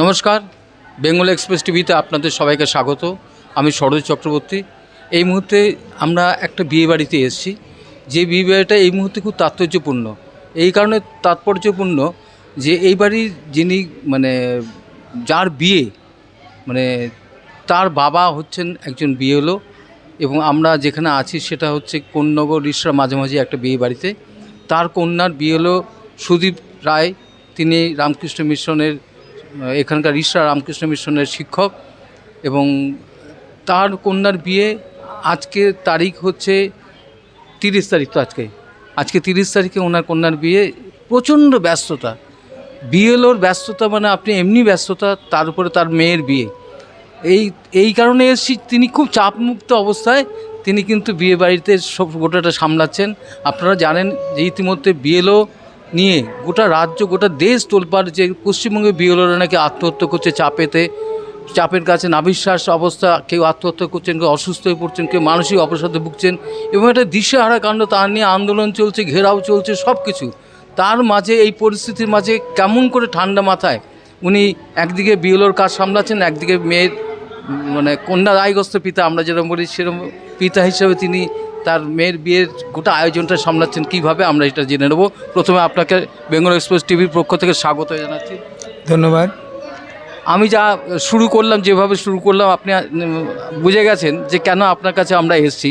নমস্কার, বেঙ্গল এক্সপ্রেস টিভিতে আপনাদের সবাইকে স্বাগত। আমি সরোজ চক্রবর্তী। এই মুহূর্তে আমরা একটা বিয়ে বাড়িতে এসেছি। যে বিয়ে বাড়িটা এই মুহূর্তে খুব তাৎপর্যপূর্ণ। এই কারণে তাৎপর্যপূর্ণ যে এই বাড়ির যিনি মানে যার বিয়ে মানে তার বাবা হচ্ছেন একজন বিয়েলো এবং আমরা যেখানে আছি সেটা হচ্ছে কোন্নগর রিসরা মাঝামাঝি একটা বিয়ে বাড়িতে। তার কন্যার বিয়ে হলো সুদীপ রায়, তিনি রামকৃষ্ণ মিশনের এখানকার রিসরা রামকৃষ্ণ মিশনের শিক্ষক এবং তার কন্যার বিয়ে আজকে তারিখ হচ্ছে তিরিশ তারিখ তো আজকে। আজকে তিরিশ তারিখে ওনার কন্যার বিয়ে প্রচণ্ড ব্যস্ততা। বিয়েলোর ব্যস্ততা মানে আপনি এমনি ব্যস্ততা, তার উপরে তার মেয়ের বিয়ে। এই এই কারণে এসেছি তিনি খুব চাপমুক্ত অবস্থায় তিনি কিন্তু বিয়ে বাড়িতে সব গোটাটা সামলাচ্ছেন। আপনারা জানেন যে ইতিমধ্যে বিয়েলো নিয়ে গোটা রাজ্য, গোটা দেশ তোলপাড় যে পশ্চিমবঙ্গে বিয়েলোরা নাকি আত্মহত্যা করছে চাপেতে। চাপের কাছে নাবিশ্বাস অবস্থা, কেউ আত্মহত্যা করছেন, কেউ অসুস্থ হয়ে পড়ছেন, কেউ মানসিক অবসাদে ভুগছেন এবং একটা দিশেহারা কাণ্ড তার নিয়ে আন্দোলন চলছে, ঘেরাও চলছে সব কিছু তার মাঝে, এই পরিস্থিতির মাঝে কেমন করে ঠান্ডা মাথায় উনি একদিকে বিয়েলোর কাজ সামলাচ্ছেন, একদিকে মেয়ের মানে কন্যা দায়গ্রস্ত পিতা, আমরা যেরকম বলি সেরকম পিতা হিসেবে তিনি তার মেয়ের বিয়ের গোটা আয়োজনটা সামলাচ্ছেন কীভাবে আমরা এটা জেনে নেব। প্রথমে আপনাকে বেঙ্গল এক্সপ্রেস টিভির পক্ষ থেকে স্বাগত জানাচ্ছি। ধন্যবাদ। আমি যা শুরু করলাম যেভাবে শুরু করলাম আপনি বুঝে গেছেন যে কেন আপনার কাছে আমরা এসেছি।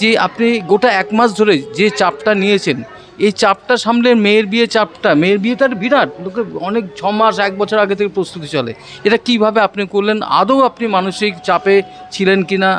যে আপনি গোটা এক মাস ধরে যে চাপটা নিয়েছেন এই চাপটা সামলে মেয়ের বিয়ে চাপটা মেয়ের বিয়ে তার বিরাট লোকে অনেক ছ মাস এক বছর আগে থেকে প্রস্তুতি চলে। এটা কীভাবে আপনি করলেন? আদৌ আপনি মানসিক চাপে ছিলেন কিনা?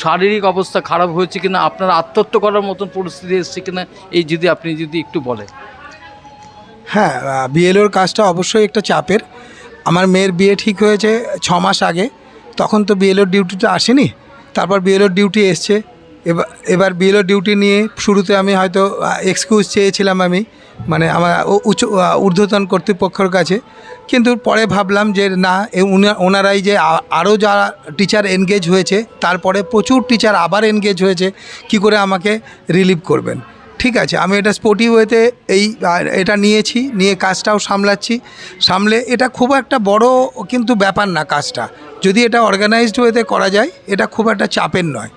শারীরিক অবস্থা খারাপ হয়েছে কিনা, আপনার আত্মহত্যা করার মতন পরিস্থিতি এসছে কিনা, এই যদি আপনি যদি একটু বলেন। হ্যাঁ বিএলওর কাজটা অবশ্যই একটা চাপের। আমার মেয়ের বিয়ে ঠিক হয়েছে ছ মাস আগে, তখন তো বিএলওর ডিউটিটা আসেনি, তারপর বিএলওর ডিউটি এসছে। এবার এবার বিএলওর ডিউটি নিয়ে শুরুতে আমি হয়তো এক্সকিউজ চেয়েছিলাম আমি মানে আমার উচ্চ ঊর্ধ্বতন কর্তৃপক্ষের কাছে। কিন্তু পরে ভাবলাম যে না ওনারাই যে আরও যারা টিচার এনগেজ হয়েছে, তারপরে প্রচুর টিচার আবার এনগেজ হয়েছে, কি করে আমাকে রিলিভ করবেন? ঠিক আছে, আমি এটা স্পোর্টিভ ওয়েতে এই এটা নিয়েছি, নিয়ে কাজটাও সামলাচ্ছি। সামলে এটা খুব একটা বড় কিন্তু ব্যাপার না কাজটা। যদি এটা অর্গানাইজড ওয়েতে করা যায়, এটা খুব একটা চাপের নয়।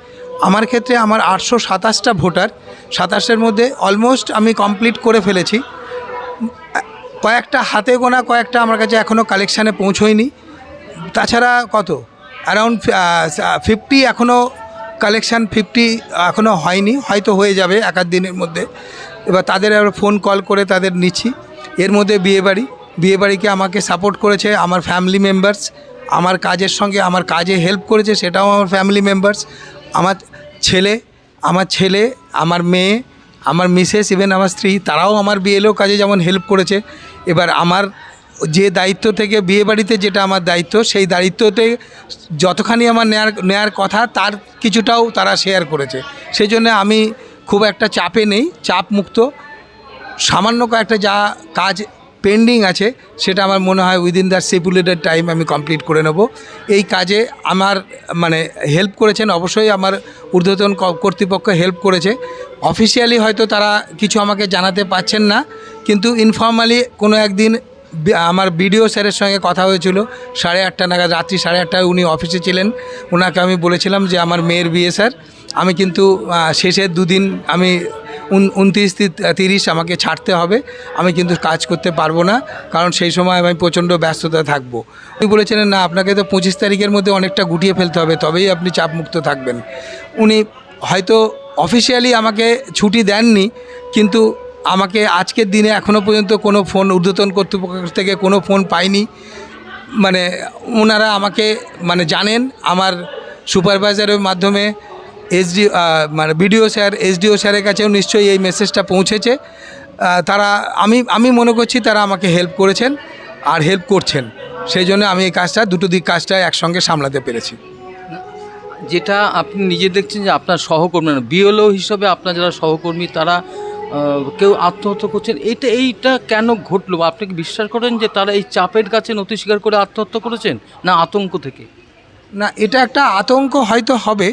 আমার ক্ষেত্রে আমার আটশো সাতাশটা ভোটার, সাতাশের মধ্যে অলমোস্ট আমি কমপ্লিট করে ফেলেছি। কয়েকটা হাতে গোনা, কয়েকটা আমার কাছে এখনও কালেকশানে পৌঁছয়নি। তাছাড়া কত? অ্যারাউন্ড ফিফটি এখনও কালেকশান ফিফটি এখনও হয়নি, হয়তো হয়ে যাবে এক দিনের মধ্যে। এবার তাদের আবার ফোন কল করে তাদের নিচ্ছি। এর মধ্যে বিয়েবাড়ি, বিয়েবাড়িকে আমাকে সাপোর্ট করেছে আমার ফ্যামিলি মেম্বার্স আমার কাজের সঙ্গে আমার কাজে হেল্প করেছে, সেটাও আমার ফ্যামিলি মেম্বার্স আমার ছেলে আমার ছেলে, আমার মেয়ে আমার মিসেস ইভেন আমার স্ত্রী, তারাও আমার বিয়েলেও কাজে যেমন হেল্প করেছে, এবার আমার যে দায়িত্ব থেকে বিয়ে বাড়িতে যেটা আমার দায়িত্ব, সেই দায়িত্বতে যতখানি আমার নেয়ার নেয়ার কথা, তার কিছুটাও তারা শেয়ার করেছে। সেই জন্য আমি খুব একটা চাপে নেই, চাপ মুক্ত। সামান্য কয়েকটা যা কাজ পেন্ডিং আছে, সেটা আমার মনে হয় উইদিন দ্য স্টিপুলেটেড টাইম আমি কমপ্লিট করে নেব। এই কাজে আমার মানে হেল্প করেছেন, অবশ্যই আমার ঊর্ধ্বতন কর্তৃপক্ষ হেল্প করেছে। অফিসিয়ালি হয়তো তারা কিছু আমাকে জানাতে পারছেন না, কিন্তু ইনফর্মালি কোনো একদিন আমার বিডিও স্যারের সঙ্গে কথা হয়েছিল, সাড়ে আটটা নাগাদ, রাত্রি সাড়ে আটটায় উনি অফিসে ছিলেন। ওনাকে আমি বলেছিলাম যে আমার মেয়ের বিয়ে স্যার, আমি কিন্তু শেষের দুদিন আমি উন- উনত্রিশ তিরিশ আমাকে ছাড়তে হবে, আমি কিন্তু কাজ করতে পারব না, কারণ সেই সময় আমি প্রচণ্ড ব্যস্ততা থাকব। উনি বলেছিলেন, না, আপনাকে তো পঁচিশ তারিখের মধ্যে অনেকটা গুটিয়ে ফেলতে হবে, তবেই আপনি চাপমুক্ত থাকবেন। উনি হয়তো অফিসিয়ালি আমাকে ছুটি দেননি, কিন্তু আমাকে আজকের দিনে এখনও পর্যন্ত কোনো ফোন ঊর্ধ্বতন কর্তৃপক্ষ থেকে কোনো ফোন পাইনি। মানে ওনারা আমাকে মানে জানেন আমার সুপারভাইজারের মাধ্যমে এসডি মানে বিডিও স্যার এসডিও স্যারের কাছেও নিশ্চয়ই এই মেসেজটা পৌঁছেছে। তারা, আমি আমি মনে করছি তারা আমাকে হেল্প করেছেন আর হেল্প করছেন। সেই জন্য আমি এই কাজটা, দুটো দিক কাজটা একসঙ্গে সামলাতে পেরেছি। যেটা আপনি নিজে দেখছেন যে আপনার সহকর্মী বিএলও হিসাবে আপনার যারা সহকর্মী, তারা কেউ আত্মহত্যা করছেন এইটা এইটা কেন ঘটলো? বা আপনি কি বিশ্বাস করেন যে তারা এই চাপের কাছে নথি স্বীকার করে আত্মহত্যা করেছেন? না আতঙ্ক থেকে? না, এটা একটা আতঙ্ক হয়তো হবে,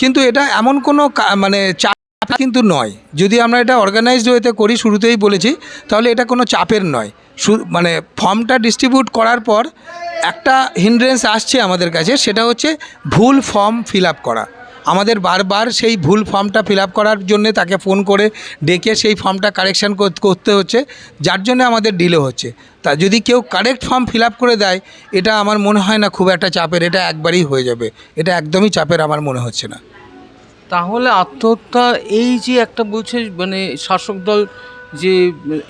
কিন্তু এটা এমন কোনো মানে চাপ কিন্তু নয়। যদি আমরা এটা অর্গানাইজড ওয়েতে করি, শুরুতেই বলেছি, তাহলে এটা কোনো চাপের নয়। মানে ফর্মটা ডিস্ট্রিবিউট করার পর একটা হিন্ড্রেন্স আসছে আমাদের কাছে, সেটা হচ্ছে ভুল ফর্ম ফিল করা। আমাদের বারবার সেই ভুল ফর্মটা ফিল করার জন্য তাকে ফোন করে ডেকে সেই ফর্মটা কারেকশান করতে হচ্ছে, যার জন্য আমাদের ডিলে হচ্ছে। তা যদি কেউ কারেক্ট ফর্ম ফিল করে দেয়, এটা আমার মনে হয় না খুব একটা চাপের, এটা একবারই হয়ে যাবে। এটা একদমই চাপের আমার মনে হচ্ছে না। তাহলে আত্মহত্যা এই যে একটা বলছে মানে শাসক দল যে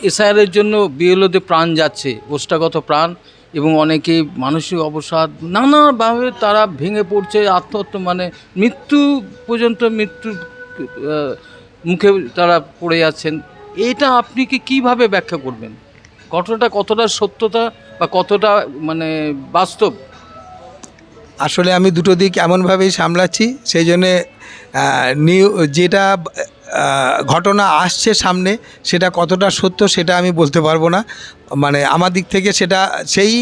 এসআইআরের জন্য বিএলওতে প্রাণ যাচ্ছে, ওষ্ঠাগত প্রাণ এবং অনেকে মানসিক অবসাদ, নানাভাবে তারা ভেঙে পড়ছে, আত্মহত্যা মানে মৃত্যু পর্যন্ত মৃত্যু মুখে তারা পড়ে যাচ্ছেন। এটা আপনি কি কীভাবে ব্যাখ্যা করবেন? কতটা কতটা সত্যতা বা কতটা মানে বাস্তব? আসলে আমি দুটো দিক এমনভাবেই সামলাচ্ছি, সেই জন্যে নিউ, যেটা ঘটনা আসছে সামনে, সেটা কতটা সত্য সেটা আমি বলতে পারব না। মানে আমার দিক থেকে সেটা সেই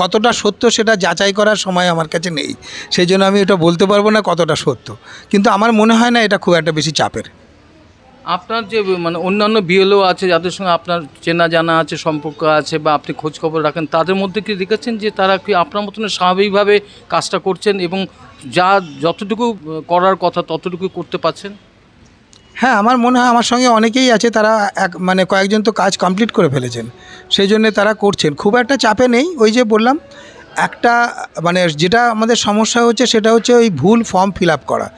কতটা সত্য সেটা যাচাই করার সময় আমার কাছে নেই। সেই জন্য আমি এটা বলতে পারব না কতটা সত্য। কিন্তু আমার মনে হয় না এটা খুব একটা বেশি চাপের। আপনার যে মানে অন্যান্য বিএলও আছে, যাদের সঙ্গে আপনার চেনা জানা আছে, সম্পর্ক আছে বা আপনি খোঁজ খবর রাখেন, তাদের মধ্যে কি দেখেছেন যে তারা কি আপনার মতন স্বাভাবিকভাবে কাজটা করছেন এবং যা যতটুকু করার কথা ততটুকু করতে পারছেন? হ্যাঁ আমার মনে হয় আমার সঙ্গে অনেকেই আছে তারা এক মানে কয়েকজন তো কাজ কমপ্লিট করে ফেলেছেন। সেই জন্যে তারা করছেন। খুব একটা চাপে নেই ওই যে বললাম একটা মানে যেটা আমাদের সমস্যা হচ্ছে সেটা হচ্ছে ওই ভুল ফর্ম ফিল আপ করা।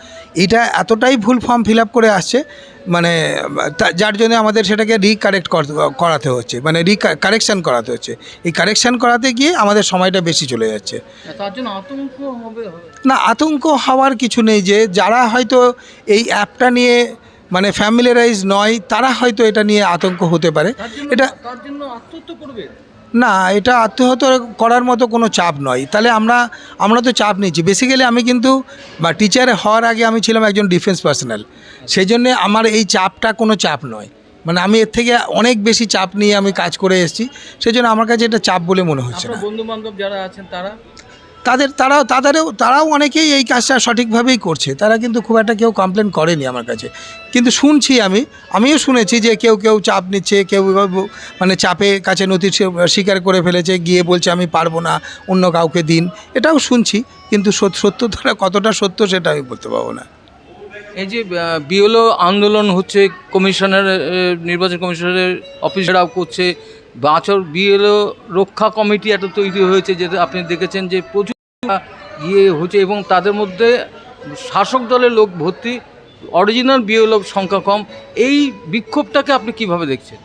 এটা এতটাই ভুল ফর্ম ফিল আপ করে আসছে মানে যার জন্য আমাদের সেটাকে রিকারেক্ট করাতে হচ্ছে মানে রি কারেকশান করাতে হচ্ছে। এই কারেকশান করাতে গিয়ে আমাদের সময়টা বেশি চলে যাচ্ছে। তার জন্য আতঙ্ক হবে না আতঙ্ক হওয়ার কিছু নেই যে যারা হয়তো এই অ্যাপটা নিয়ে মানে ফ্যামিলিয়ারাইজ নয় তারা হয়তো এটা নিয়ে আতঙ্ক হতে পারে। এটা তার জন্য আত্মহত্যা করবে? না এটা আত্মহত্যা করার মতো কোনো চাপ নয়। তাহলে আমরা আমরা তো চাপ নিচ্ছি। বেসিক্যালি আমি কিন্তু বা টিচার হওয়ার আগে আমি ছিলাম একজন ডিফেন্স পার্সোনাল সেই জন্যে আমার এই চাপটা কোনো চাপ নয়। মানে আমি এর থেকে অনেক বেশি চাপ নিয়ে আমি কাজ করে এসেছি। সেই জন্য আমার কাছে এটা চাপ বলে মনে হচ্ছে না। বন্ধু বান্ধব যারা আছেন তারা? তাদের, তারাও, তাদেরও, তারাও অনেকেই এই কাজটা সঠিকভাবেই করছে। তারা কিন্তু খুব একটা কেউ কমপ্লেন করেনি আমার কাছে। কিন্তু শুনছি আমি, আমিও শুনেছি যে কেউ কেউ চাপ নিচ্ছে, কেউ মানে চাপে কাছে নথি স্বীকার করে ফেলেছে, গিয়ে বলছে আমি পারব না, অন্য কাউকে দিন। এটাও শুনছি, কিন্তু সত্যতাটা কতটা সত্য সেটা আমি বলতে পারব না। এই যে বিএলও আন্দোলন হচ্ছে, কমিশনের নির্বাচন কমিশনের অফিসাররাও করছে বাছর বিএলও রক্ষা কমিটি একটা তৈরি হয়েছে, যেটা আপনি দেখেছেন যে প্রচুর ইয়ে হচ্ছে, এবং তাদের মধ্যে শাসক দলের লোক ভর্তি, অরিজিনাল বিএলও সংখ্যা কম, এই বিক্ষোভটাকে আপনি কীভাবে দেখছেন?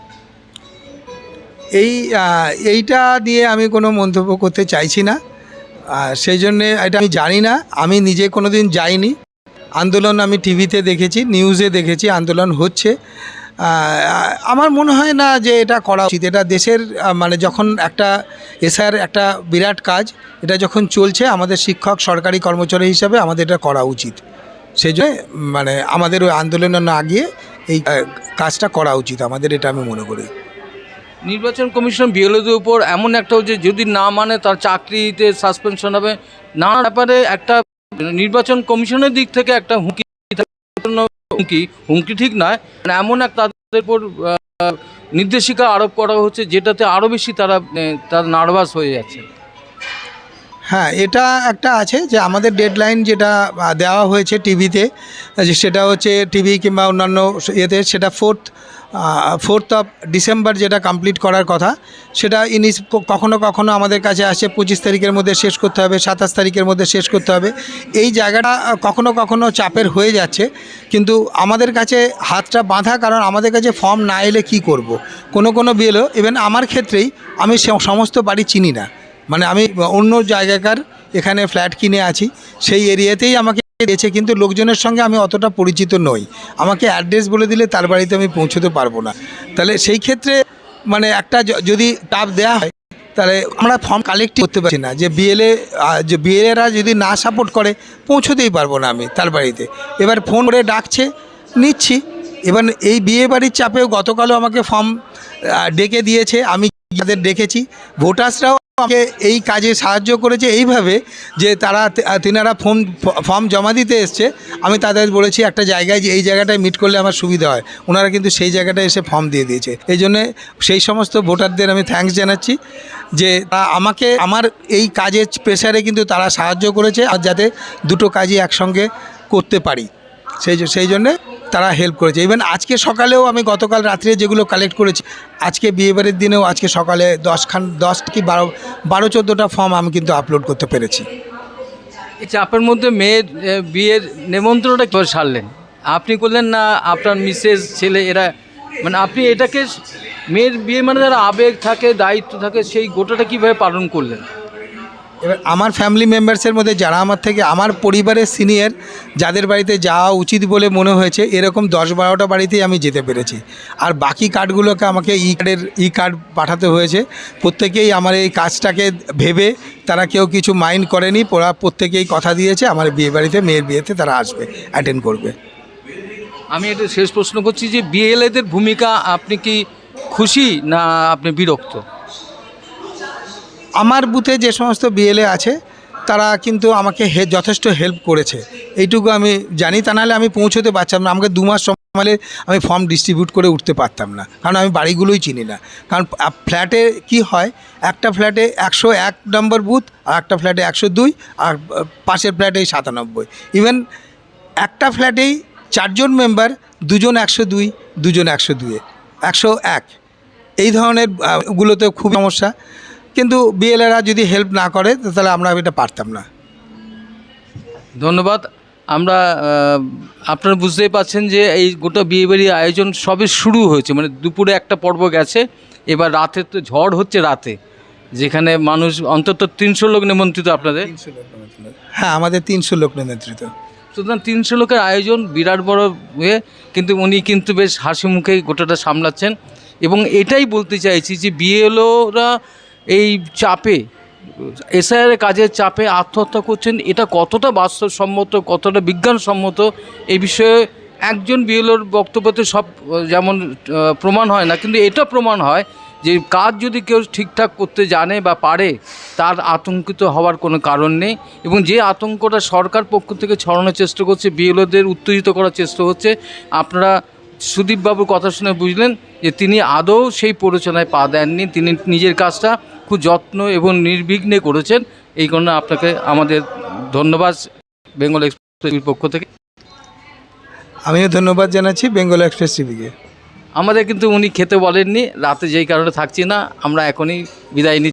এই এইটা দিয়ে আমি কোনো মন্তব্য করতে চাইছি না সেই জন্যে এটা আমি জানি না, আমি নিজে কোনো দিন যাইনি। আন্দোলন আমি টিভিতে দেখেছি, নিউজে দেখেছি, আন্দোলন হচ্ছে। আমার মনে হয় না যে এটা করা উচিত। এটা দেশের মানে যখন একটা এসআর একটা বিরাট কাজ, এটা যখন চলছে, আমাদের শিক্ষক, সরকারি কর্মচারী হিসাবে আমাদের এটা করা উচিত। সেই জন্য মানে আমাদের ওই আন্দোলনে না গিয়ে এই কাজটা করা উচিত, আমাদের এটা আমি মনে করি। নির্বাচন কমিশন বিএলওদের উপর এমন একটা যে যদি না মানে তার চাকরিতে সাসপেনশন হবে না ব্যাপারে একটা নির্বাচন কমিশনের দিক থেকে একটা হুমকি হুমকি হুমকি ঠিক নয়। মানে এমন এক তাদের উপর নির্দেশিকা আরোপ করা হচ্ছে যেটাতে আরও বেশি তারা মানে, তার নার্ভাস হয়ে যাচ্ছে। হ্যাঁ এটা একটা আছে যে আমাদের ডেডলাইন যেটা দেওয়া হয়েছে টিভিতে যে সেটা হচ্ছে টিভি কিংবা অন্যান্য ইয়েতে সেটা ফোর্থ ফোর্থ অফ ডিসেম্বর যেটা কমপ্লিট করার কথা, সেটা ইনি কখনো কখনো আমাদের কাছে আসে, পঁচিশ তারিখের মধ্যে শেষ করতে হবে, সাতাশ তারিখের মধ্যে শেষ করতে হবে এই জায়গাটা কখনো কখনো চাপের হয়ে যাচ্ছে, কিন্তু আমাদের কাছে হাতটা বাঁধা, কারণ আমাদের কাছে ফর্ম না এলে কী করব। কোনো কোনো বিয়েলো ইভেন আমার ক্ষেত্রেই আমি সমস্ত বাড়ি চিনি না মানে আমি অন্য জায়গাকার এখানে ফ্ল্যাট কিনে আছি, সেই এরিয়াতেই আমাকে দিয়েছে, কিন্তু লোকজনের সঙ্গে আমি অতটা পরিচিত নই। আমাকে অ্যাড্রেস বলে দিলে তার বাড়িতে আমি পৌঁছতে পারব না। তাহলে সেই ক্ষেত্রে মানে একটা যদি টাপ দেওয়া হয়, তাহলে আমরা ফর্ম কালেক্ট করতে পারছি না। যে বিএলএ যে বিএলএরা যদি না সাপোর্ট করে, পৌঁছতেই পারব না আমি তার বাড়িতে। এবার ফোন করে ডাকছে, নিচ্ছি। এবার এই বিয়ে বাড়ির চাপেও গতকালও আমাকে ফর্ম ডেকে দিয়েছে। আমি যাদের ডেকেছি ভোটার্সরাও আমাকে এই কাজে সাহায্য করেছে এইভাবে যে তারা তিনারা ফর্ম ফর্ম জমা দিতে এসছে। আমি তাদের বলেছি একটা জায়গায় যে এই জায়গাটায় মিট করলে আমার সুবিধা হয়। ওনারা কিন্তু সেই জায়গাটায় এসে ফর্ম দিয়ে দিয়েছে। এই জন্যে সেই সমস্ত ভোটারদের আমি থ্যাঙ্কস জানাচ্ছি যে আমাকে, আমার এই কাজের প্রেশারে কিন্তু তারা সাহায্য করেছে আর যাতে দুটো কাজই একসঙ্গে করতে পারি। সেই সেই জন্যে তারা হেল্প করেছে। ইভেন আজকে সকালেও আমি গতকাল রাত্রে যেগুলো কালেক্ট করেছি, আজকে বিয়েবাড়ির দিনেও আজকে সকালে দশখান, দশ কি বারো বারো চোদ্দোটা ফর্ম আমি কিন্তু আপলোড করতে পেরেছি। এই চাপের মধ্যে মেয়ের বিয়ের নেমন্ত্রণটা কীভাবে সারলেন? আপনি করলেন না আপনার মিসেস ছেলে, এরা? মানে আপনি এটাকে, মেয়ের বিয়ে মানে যারা আবেগ থাকে, দায়িত্ব থাকে, সেই গোটাটা কীভাবে পালন করলেন? এবার আমার ফ্যামিলি মেম্বার্সের মধ্যে যারা আমার থেকে, আমার পরিবারের সিনিয়র যাদের বাড়িতে যাওয়া উচিত বলে মনে হয়েছে, এরকম দশ বারোটা বাড়িতেই আমি যেতে পেরেছি। আর বাকি কার্ডগুলোকে আমাকে ই কার্ডের ই কার্ড পাঠাতে হয়েছে। প্রত্যেকেই আমার এই কাজটাকে ভেবে তারা কেউ কিছু মাইন্ড করেনি, ওরা প্রত্যেকেই কথা দিয়েছে, আমার বিয়ে বাড়িতে, মেয়ের বিয়েতে তারা আসবে অ্যাটেন্ড করবে। আমি এটা শেষ প্রশ্ন করছি যে বিএলএদের ভূমিকা আপনি কি খুশি না আপনি বিরক্ত? আমার বুথে যে সমস্ত বিএলএ আছে, তারা কিন্তু আমাকে হে, যথেষ্ট হেল্প করেছে। এইটুকু আমি জানি, তা নাহলে আমি পৌঁছতে পারতাম না। আমাকে দু মাস সময় আমি ফর্ম ডিস্ট্রিবিউট করে উঠতে পারতাম না। কারণ আমি বাড়িগুলোই চিনি না। কারণ ফ্ল্যাটে কি হয়, একটা ফ্ল্যাটে একশো এক নম্বর বুথ, আর একটা ফ্ল্যাটে একশো দুই, আর পাশের ফ্ল্যাটেই সাতানব্বই। ইভেন একটা ফ্ল্যাটেই চারজন মেম্বার দুজন একশো দুই, দুজন একশো দুয়ে একশো এক। এই ধরনের গুলোতে খুব সমস্যা। কিন্তু বিএলএরা যদি হেল্প না করে তাহলে আমরা এটা পারতাম না। ধন্যবাদ। আমরা আপনারা বুঝতেই পাচ্ছেন যে এই গোটা বিয়েবাড়ির আয়োজন সবে শুরু হয়েছে। মানে দুপুরে একটা পর্ব গেছে এবার রাতে তো ঝড় হচ্ছে রাতে যেখানে মানুষ অন্তত তিনশো লোক নিমন্ত্রিত আপনাদের? হ্যাঁ আমাদের তিনশো লোক নিমন্ত্রিত। সুতরাং তিনশো লোকের আয়োজন বিরাট বড় হয়ে কিন্তু উনি কিন্তু বেশ হাসি মুখেই গোটাটা সামলাচ্ছেন। এবং এটাই বলতে চাইছি যে বিএলওরা এই চাপে, এসআইআর কাজের চাপে আত্মহত্যা করছেন, এটা কতটা বাস্তবসম্মত, কতটা বিজ্ঞানসম্মত, এই বিষয়ে একজন বিএলওর বক্তব্যতে সব, যেমন প্রমাণ হয় না, কিন্তু এটা প্রমাণ হয় যে কাজ যদি কেউ ঠিকঠাক করতে জানে বা পারে, তার আতঙ্কিত হওয়ার কোনো কারণ নেই এবং যে আতঙ্কটা সরকার পক্ষ থেকে ছড়ানোর চেষ্টা করছে, বিএলওদের উত্তেজিত করার চেষ্টা হচ্ছে আপনারা সুদীপবাবুর কথা শুনে বুঝলেন যে তিনি আদৌ সেই প্ররোচনায় পা দেননি। তিনি নিজের কাজটা খুব যত্ন এবং নির্বিঘ্নে করেছেন। এই কারণে আপনাকে আমাদের ধন্যবাদ বেঙ্গল এক্সপ্রেসের পক্ষ থেকে। আমিও ধন্যবাদ জানাচ্ছি বেঙ্গল এক্সপ্রেস টিভিকে আমাদের কিন্তু উনি খেতে বলেননি। রাতে যেই কারণে থাকছি না আমরা এখনই বিদায় নিচ্ছি।